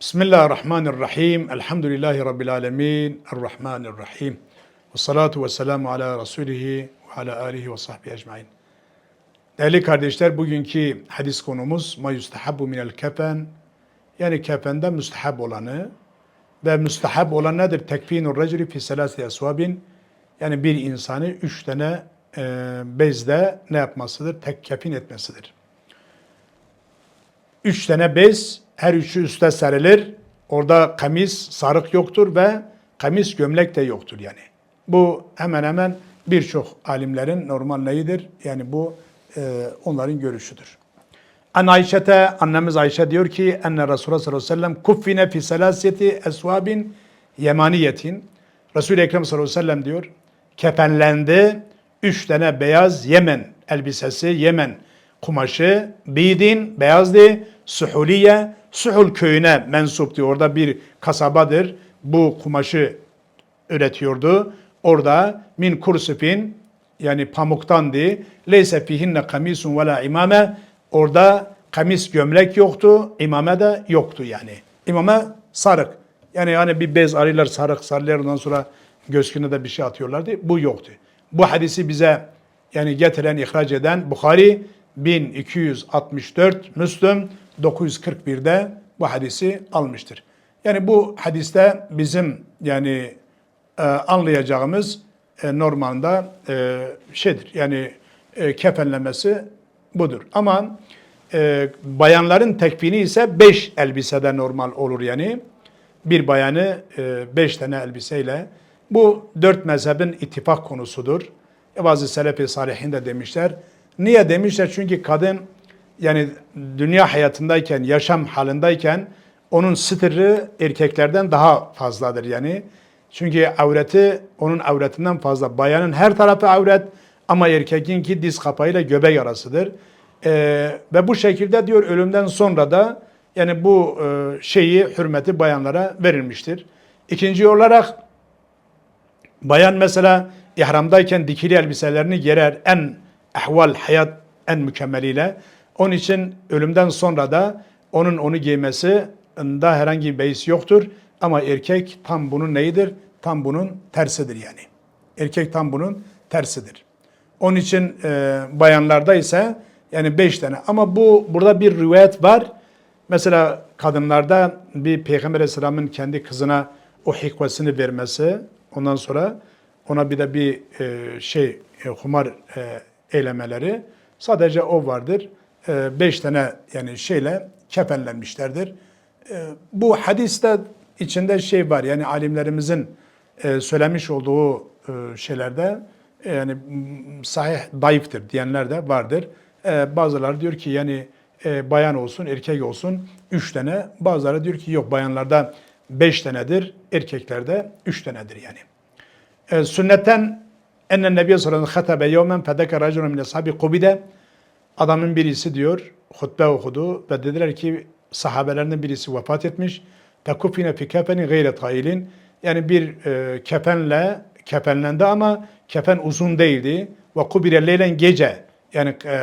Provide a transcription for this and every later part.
Bismillahirrahmanirrahim. Elhamdülillahi Rabbil alemin. Errahmanirrahim. Ve salatu ve selamu ala Resulihi ve ala alihi ve sahbihi ecmain. Değerli kardeşler, bugünkü hadis konumuz ma yustahabbu minel kefen. Yani kefende müstehab olanı ve müstehab olan nedir? Tekfinur reculi fi selasi esvabin. Yani bir insanı üç tane e, bezde ne yapmasıdır? Tek kefin etmesidir. Üç tane bez, her üçü üste serilir. Orada kamis, sarık yoktur ve kamis gömlek de yoktur yani. Bu hemen hemen birçok alimlerin normal neyidir? Yani bu e, onların görüşüdür. An Ayşe'te, annemiz Ayşe diyor ki, enne Resulullah sallallahu aleyhi ve sellem kuffine fi selasiyeti esvabin yemaniyetin. Resul-i Ekrem sallallahu aleyhi ve sellem diyor, kefenlendi, üç tane beyaz Yemen elbisesi, Yemen kumaşı, bidin, beyazdı, suhuliye, suhul köyüne mensuptu. Orada bir kasabadır. Bu kumaşı üretiyordu. Orada min kursifin yani pamuktandı. Leyse fihinne kamisun ve la imame. Orada kamis gömlek yoktu, imame de yoktu yani. İmame sarık. Yani yani bir bez arıyorlar sarık sarılar ondan sonra göğsüne de bir şey atıyorlardı. Bu yoktu. Bu hadisi bize yani getiren, ihraç eden Bukhari 1264, Müslüm 941'de bu hadisi almıştır. Yani bu hadiste bizim yani e, anlayacağımız e, normalde e, şeydir. Yani e, kefenlemesi budur. Ama e, bayanların tekfini ise beş elbisede normal olur yani. Bir bayanı e, beş tane elbiseyle. Bu dört mezhebin ittifak konusudur. E, bazı selefi salihin de demişler. Niye demişler? Çünkü kadın yani dünya hayatındayken, yaşam halindeyken onun sırrı erkeklerden daha fazladır yani. Çünkü avreti onun avretinden fazla. Bayanın her tarafı avret ama erkekinki diz kapağıyla göbek arasıdır. Ee, ve bu şekilde diyor ölümden sonra da yani bu e, şeyi hürmeti bayanlara verilmiştir. İkinci olarak bayan mesela ihramdayken dikili elbiselerini gerer en ehval hayat en mükemmeliyle. Onun için ölümden sonra da onun onu giymesi da herhangi bir beis yoktur. Ama erkek tam bunun neyidir? Tam bunun tersidir yani. Erkek tam bunun tersidir. Onun için e, bayanlarda ise yani beş tane. Ama bu burada bir rivayet var. Mesela kadınlarda bir Peygamber Aleyhisselam'ın kendi kızına o hikvesini vermesi. Ondan sonra ona bir de bir e, şey e, humar e, eylemeleri. Sadece o vardır. E, beş tane yani şeyle kefenlenmişlerdir. E, bu hadiste içinde şey var yani alimlerimizin e, söylemiş olduğu şeylerde yani sahih dayıftır diyenler de vardır. Bazıları diyor ki yani bayan olsun erkek olsun üç tane. Bazıları diyor ki yok bayanlarda beş tanedir, erkeklerde üç tanedir yani. Sünnetten ennen nebiye sallallahu aleyhi ve sellem hatebe yevmen fedeke raculun min ashabi kubide adamın birisi diyor hutbe okudu ve dediler ki sahabelerinin birisi vefat etmiş. Tekufine fi kefeni gayre tailin. Yani bir e, kefenle kefenlendi ama kefen uzun değildi. Ve kubire leylen gece yani e,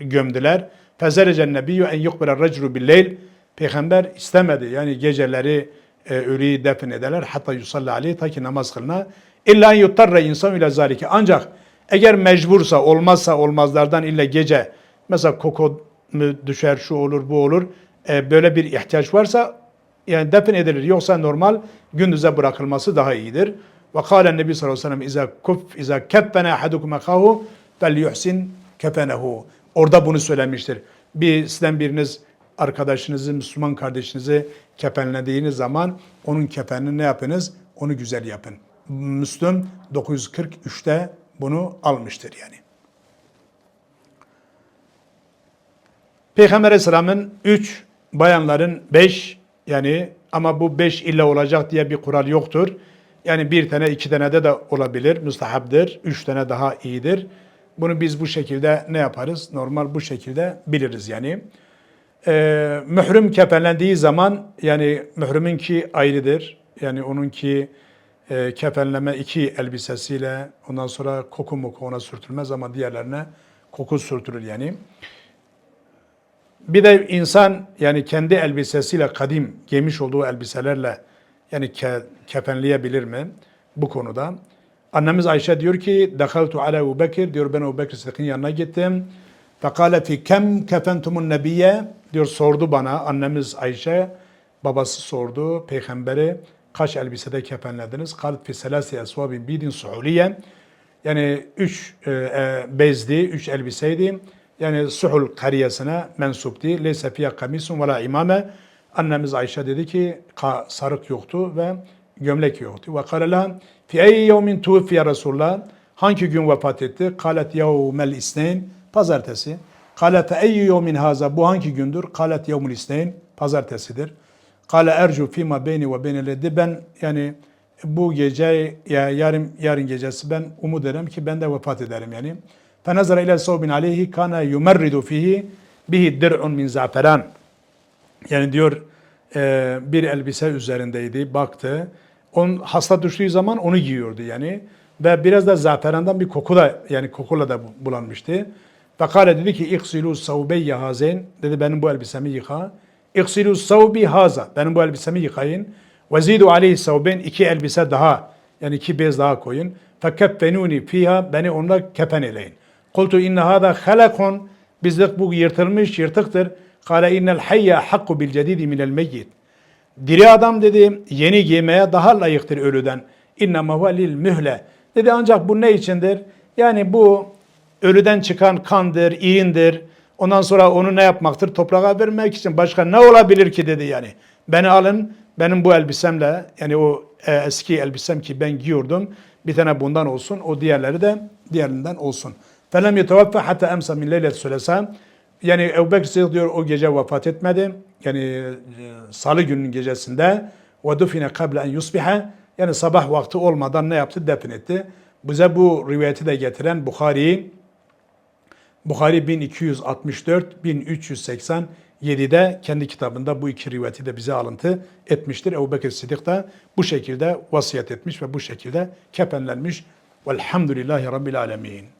gömdüler. Fezerecen nebiyyü en yukbira reculu billeyl. Peygamber istemedi yani geceleri e, ölüyü defin ederler. Hatta yusalli aleyhi ta ki namaz kılına. İlla en yuttarra insan ile zalike. Ancak eğer mecbursa olmazsa olmazlardan illa gece mesela koku mu düşer şu olur bu olur. E, böyle bir ihtiyaç varsa yani defin edilir. Yoksa normal gündüze bırakılması daha iyidir. Ve kâlen Nebi sallallahu aleyhi ve sellem izâ kuf izâ keffene ahadukum akâhu fel yuhsin kefenehu. Orada bunu söylemiştir. Bir sizden biriniz arkadaşınızı, Müslüman kardeşinizi kefenlediğiniz zaman onun kefenini ne yapınız? Onu güzel yapın. Müslüm 943'te bunu almıştır yani. Peygamber Aleyhisselam'ın 3, bayanların 5 yani ama bu 5 illa olacak diye bir kural yoktur. Yani bir tane iki tane de de olabilir, müstahabdır. Üç tane daha iyidir. Bunu biz bu şekilde ne yaparız? Normal bu şekilde biliriz yani. Ee, mührüm kefenlendiği zaman yani mührümünki ayrıdır. Yani onunki e, kefenleme iki elbisesiyle ondan sonra koku muku ona sürtülmez ama diğerlerine koku sürtülür yani. Bir de insan yani kendi elbisesiyle kadim giymiş olduğu elbiselerle yani ke, kefenleyebilir mi bu konuda? Annemiz Ayşe diyor ki Dehaltu ala Ebu Bekir diyor ben Ebu Bekir Sıddık'ın yanına gittim. Fekale fi kem kefentumun nebiye diyor sordu bana annemiz Ayşe babası sordu peygamberi kaç elbisede kefenlediniz? Kalet fi selasi esvabin bidin suhuliye yani üç e, e, bezdi, üç elbiseydi. Yani Suhul kariyesine mensupti. Leyse fiyâ kamisun ve la imame. Annemiz Ayşe dedi ki sarık yoktu ve gömlek yoktu. Ve kâle fi ey yevmin tuvfiye Resulullah. Hangi gün vefat etti? Kalet yevmel isneyn. Pazartesi. Kâle fe ey yevmin haza. Bu hangi gündür? Kalet yevmul isneyn. Pazartesidir. Kale ercu fima beyni ve beyneledi. Ben yani bu gece ya yarın yarın gecesi ben umut ederim ki ben de vefat ederim yani. Fenazara ile savbin aleyhi kana yumerridu fihi bihi dir'un min zaferan. Yani diyor e, bir elbise üzerindeydi baktı. On hasta düştüğü zaman onu giyiyordu yani. Ve biraz da zaferandan bir koku da yani kokuyla da bulanmıştı. Fekale dedi ki iksilu savbeyye hazen dedi benim bu elbisemi yıka. İksilu savbi haza benim bu elbisemi yıkayın. Ve zidu aleyhi savben iki elbise daha yani iki bez daha koyun. Fekeffenuni fiha beni onunla kefen eleyin. Kultu inne hada halakun bizlik bu yırtılmış yırtıktır. Kale innel hayya hakku bil cedidi minel meyyit. Diri adam dedi yeni giymeye daha layıktır ölüden. İnnemâ huve lil mühle. Dedi ancak bu ne içindir? Yani bu ölüden çıkan kandır, iğindir. Ondan sonra onu ne yapmaktır? Toprağa vermek için başka ne olabilir ki dedi yani. Beni alın benim bu elbisemle yani o e, eski elbisem ki ben giyiyordum bir tane bundan olsun o diğerleri de diğerinden olsun. Felem yetevaffe hatta emsa min leylet sülesa. Yani Ebu Bekir Sıddık diyor o gece vefat etmedi. Yani e, salı günün gecesinde ve dufine kable en yusbiha yani sabah vakti olmadan ne yaptı? Defin etti. Bize bu rivayeti de getiren Bukhari Bukhari 1264 1387'de kendi kitabında bu iki rivayeti de bize alıntı etmiştir. Ebu Bekir Sıddık da bu şekilde vasiyet etmiş ve bu şekilde kefenlenmiş. Velhamdülillahi Rabbil Alemin.